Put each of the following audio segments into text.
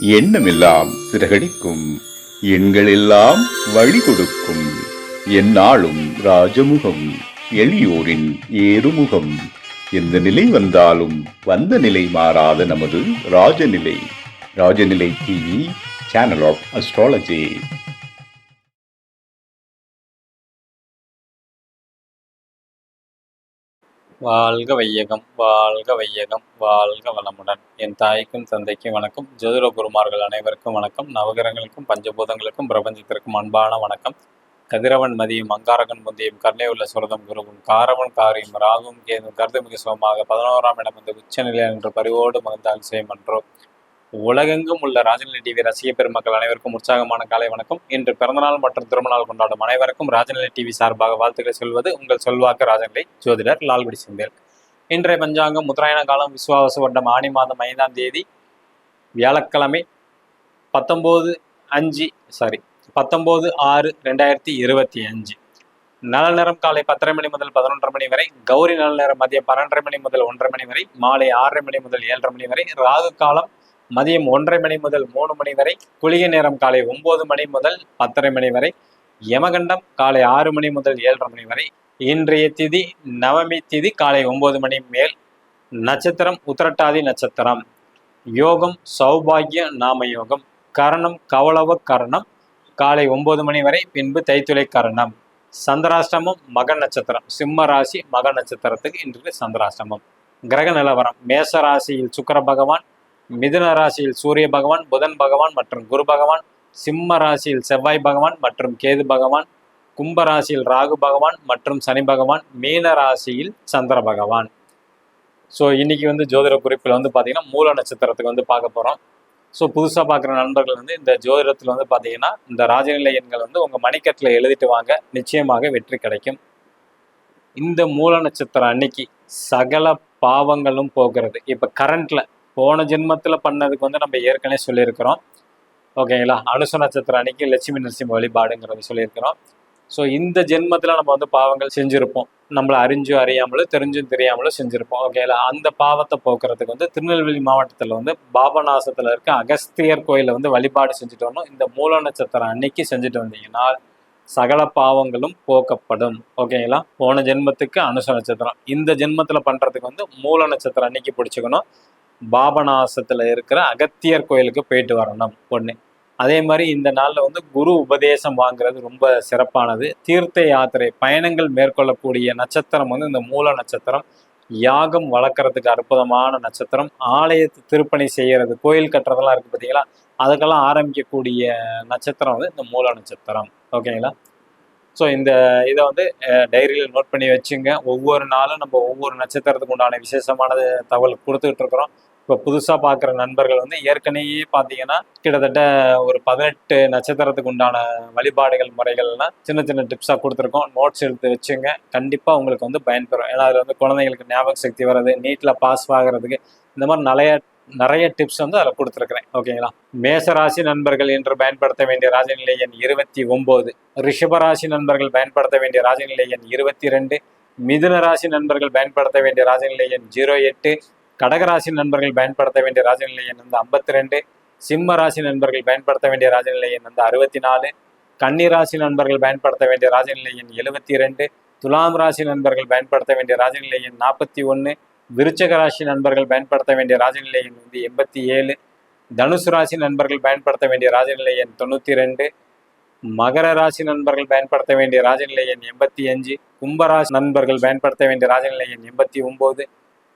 எண்ணமெல்லாம் சிறகடிக்கும். எண்களெல்லாம் வழி கொடுக்கும் எந்நாளும் ராஜமுகம் எளியோரின் ஏறுமுகம். எந்த நிலை வந்தாலும் வந்த நிலை மாறாத நமது Rajanilai. Rajanilai TV channel of astrology வாழ்க வையகம் வாழ்க வையகம் வாழ்க வளமுடன். என் தாய்க்கும் தந்தைக்கும் வணக்கம். ஜோதிட குருமார்கள் அனைவருக்கும் வணக்கம். நவகிரகங்களுக்கும் பஞ்சபூதங்களுக்கும் பிரபஞ்சத்திற்கும் அன்பான வணக்கம். கதிரவன் மதியம் அங்காரகன் முந்தியும் கருணை உள்ள சுரதம் குருவும் காரவன் காரியும் ராகும் கேதும் கருது மிக சுகமாக பதினோராம் இடம் வந்து உச்சநிலை என்று பரிவோடு மகிழ்ந்தால் செய்யமன்றோ உலகெங்கும் உள்ள ராஜநிலை டிவி ரசிக பெருமக்கள் அனைவருக்கும் உற்சாகமான காலை வணக்கம். இன்று பிறந்தநாள் மற்றும் திருமணநாள் கொண்டாடும் அனைவருக்கும் ராஜநிலை டிவி சார்பாக வாழ்த்துக்களை சொல்வது உங்கள் சொல்வாக்கு ராஜநிலை ஜோதிடர் லால்குடி செந்தில். இன்றைய பஞ்சாங்கம் உத்தராயண காலம் விசுவாவசு வட்டம் ஆணி மாதம் ஐந்தாம் தேதி வியாழக்கிழமை பத்தொம்போது அஞ்சு சாரி பத்தொம்போது ஆறு ரெண்டாயிரத்தி இருபத்தி அஞ்சு. நல்ல நேரம் காலை பத்தரை மணி முதல் பதினொன்றரை மணி வரை கௌரி நல்ல நேரம் மதியம் பன்னெண்டரை மணி முதல் ஒன்றரை மணி வரை மாலை ஆறரை மணி முதல் ஏழரை மணி வரை ராகு காலம் மதியம் ஒன்றரை மணி முதல் மூணு மணி வரை குளிகை நேரம் காலை ஒன்பது மணி முதல் பத்தரை மணி வரை யமகண்டம் காலை ஆறு மணி முதல் ஏழரை மணி வரை இன்றைய திதி நவமி திதி காலை ஒன்பது மணி மேல் நட்சத்திரம் உத்திரட்டாதி நட்சத்திரம். யோகம் சௌபாகிய நாம யோகம் கரணம் கவளவ கரணம் காலை ஒன்பது மணி வரை பின்பு தைத்துளை கரணம். சந்திராஷ்டமம் மக நட்சத்திரம் சிம்ம ராசி மக நட்சத்திரத்துக்கு இன்று சந்திராஷ்டமம். கிரக நிலவரம் மேச ராசியில் சுக்கர பகவான் மிதுன ராசியில் சூரிய பகவான் புதன் பகவான் மற்றும் குரு பகவான் சிம்ம ராசியில் செவ்வாய் பகவான் மற்றும் கேது பகவான் கும்ப ராசியில் ராகு பகவான் மற்றும் சனி பகவான் மீன ராசியில் சந்திர பகவான். ஸோ இன்னைக்கு வந்து ஜோதிட குறிப்பில் வந்து பார்த்தீங்கன்னா மூல நட்சத்திரத்துக்கு வந்து பார்க்க போகிறோம் ஸோ புதுசாக பார்க்குற நண்பர்கள் வந்து இந்த ஜோதிடத்தில் வந்து பார்த்தீங்கன்னா இந்த ராஜநிலை எண்கள் வந்து உங்கள் மணிக்கட்டில் எழுதிட்டு வாங்க. நிச்சயமாக வெற்றி கிடைக்கும். இந்த மூல நட்சத்திரம் அன்னைக்கு சகல பாவங்களும் போகிறது இப்போ கரண்ட்டில் போன ஜென்மத்தில் பண்ணதுக்கு வந்து நம்ம ஏற்கனவே சொல்லியிருக்கிறோம். ஓகேங்களா? அனுச நட்சத்திரம் அன்னைக்கு லட்சுமி நரசிம்ம வழிபாடுங்கிறத சொல்லியிருக்கிறோம். ஸோ இந்த ஜென்மத்தில் நம்ம வந்து பாவங்கள் செஞ்சுருப்போம். நம்மளை அறிஞ்சும் அறியாமலும் தெரிஞ்சும் தெரியாமலும் செஞ்சுருப்போம். ஓகேங்களா? அந்த பாவத்தை போக்குறதுக்கு வந்து திருநெல்வேலி மாவட்டத்தில் வந்து பாபநாசத்தில் இருக்க அகஸ்தியர் கோயிலில் வந்து வழிபாடு செஞ்சுட்டு வரணும். இந்த மூல நட்சத்திரம் அன்னைக்கு செஞ்சுட்டு வந்தீங்கன்னா சகல பாவங்களும் போக்கப்படும். ஓகேங்களா? போன ஜென்மத்துக்கு அனுச நட்சத்திரம். இந்த ஜென்மத்தில் பண்ணுறதுக்கு வந்து மூல நட்சத்திரம் அன்னைக்கு பிடிச்சிக்கணும். பாபநாசத்தில் இருக்கிற அகத்தியர் கோயிலுக்கு போயிட்டு வரணும் ஒன்று அதே மாதிரி இந்த நாளில் வந்து குரு உபதேசம் வாங்குறது ரொம்ப சிறப்பானது. தீர்த்த யாத்திரை பயணங்கள் மேற்கொள்ளக்கூடிய நட்சத்திரம் வந்து இந்த மூல நட்சத்திரம். யாகம் வளர்க்குறதுக்கு அற்புதமான நட்சத்திரம். ஆலயத்து திருப்பணி செய்கிறது கோயில் கட்டுறதெல்லாம் இருக்குது பார்த்தீங்களா அதுக்கெல்லாம் ஆரம்பிக்கக்கூடிய நட்சத்திரம் வந்து இந்த மூல நட்சத்திரம். ஓகேங்களா ஸோ இந்த இதை வந்து டைரியில் நோட் பண்ணி வச்சுங்க. ஒவ்வொரு நாளும் நம்ம ஒவ்வொரு நட்சத்திரத்துக்கு உண்டான விசேஷமானது தகவல் கொடுத்துக்கிட்டு இருக்கிறோம். இப்போ புதுசாக பார்க்குற நண்பர்கள் வந்து ஏற்கனவே பார்த்தீங்கன்னா கிட்டத்தட்ட ஒரு பதினெட்டு நட்சத்திரத்துக்கு உண்டான வழிபாடுகள் முறைகள்லாம் சின்ன சின்ன டிப்ஸாக கொடுத்துருக்கோம். நோட்ஸ் எடுத்து வச்சுங்க. கண்டிப்பாக உங்களுக்கு வந்து பயன்பெறும். ஏன்னா அதில் வந்து குழந்தைங்களுக்கு ஞாபக சக்தி வர்றது நீட்டில் பாஸ் ஆகிறதுக்கு இந்த மாதிரி நிறைய நிறைய டிப்ஸ் வந்து அதில் கொடுத்துருக்குறேன். ஓகேங்களா மேசராசி நண்பர்கள் என்று பயன்படுத்த வேண்டிய ராஜநிலை எண் இருபத்தி ஒம்பது. ரிஷபராசி நண்பர்கள் பயன்படுத்த வேண்டிய ராஜநிலை எண் இருபத்தி ரெண்டு மிதுன ராசி நண்பர்கள் பயன்படுத்த வேண்டிய ராஜநிலை எண் ஜீரோ எட்டு. கடகராசி நண்பர்கள் பயன்படுத்த வேண்டிய ராஜநிலை எண் வந்து ஐம்பத்தி ரெண்டு சிம்ம ராசி நண்பர்கள் பயன்படுத்த வேண்டிய ராஜநிலை எண் வந்து அறுபத்தி நாலு கன்னிராசி நண்பர்கள் பயன்படுத்த வேண்டிய ராஜநிலை எண் எழுபத்தி ரெண்டு துலாம் ராசி நண்பர்கள் பயன்படுத்த வேண்டிய ராஜநிலை எண் நாற்பத்தி ஒன்று விருச்சக ராசி நண்பர்கள் பயன்படுத்த வேண்டிய ராஜநிலை எண் வந்து எண்பத்தி ஏழு தனுசு ராசி நண்பர்கள் பயன்படுத்த வேண்டிய ராஜநிலை எண் தொண்ணூற்றி ரெண்டு மகர ராசி நண்பர்கள் பயன்படுத்த வேண்டிய ராஜநிலை எண் எண்பத்தி அஞ்சு கும்பராசி நண்பர்கள் பயன்படுத்த வேண்டிய ராஜநிலை எண் எண்பத்தி ஒம்பது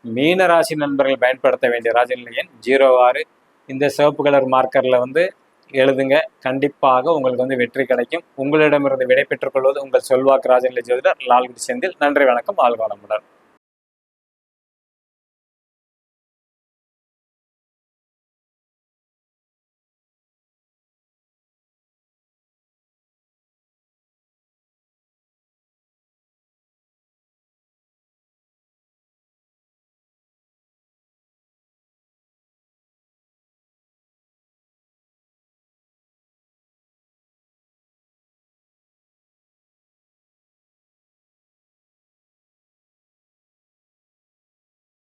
மீன ராசி நண்பர்கள் பயன்படுத்த வேண்டிய ராஜநிலை எண் ஜீரோ ஆறு. இந்த சிவப்பு கலர் மார்க்கரில் வந்து எழுதுங்க. கண்டிப்பாக உங்களுக்கு வந்து வெற்றி கிடைக்கும். உங்களிடமிருந்து விடை பெற்றுக் கொள்வது உங்கள் செல்வாக்கு ராஜநிலை ஜோதிடர் லால்குடி செந்தில். நன்றி வணக்கம். ஆழ்வாளமுடன்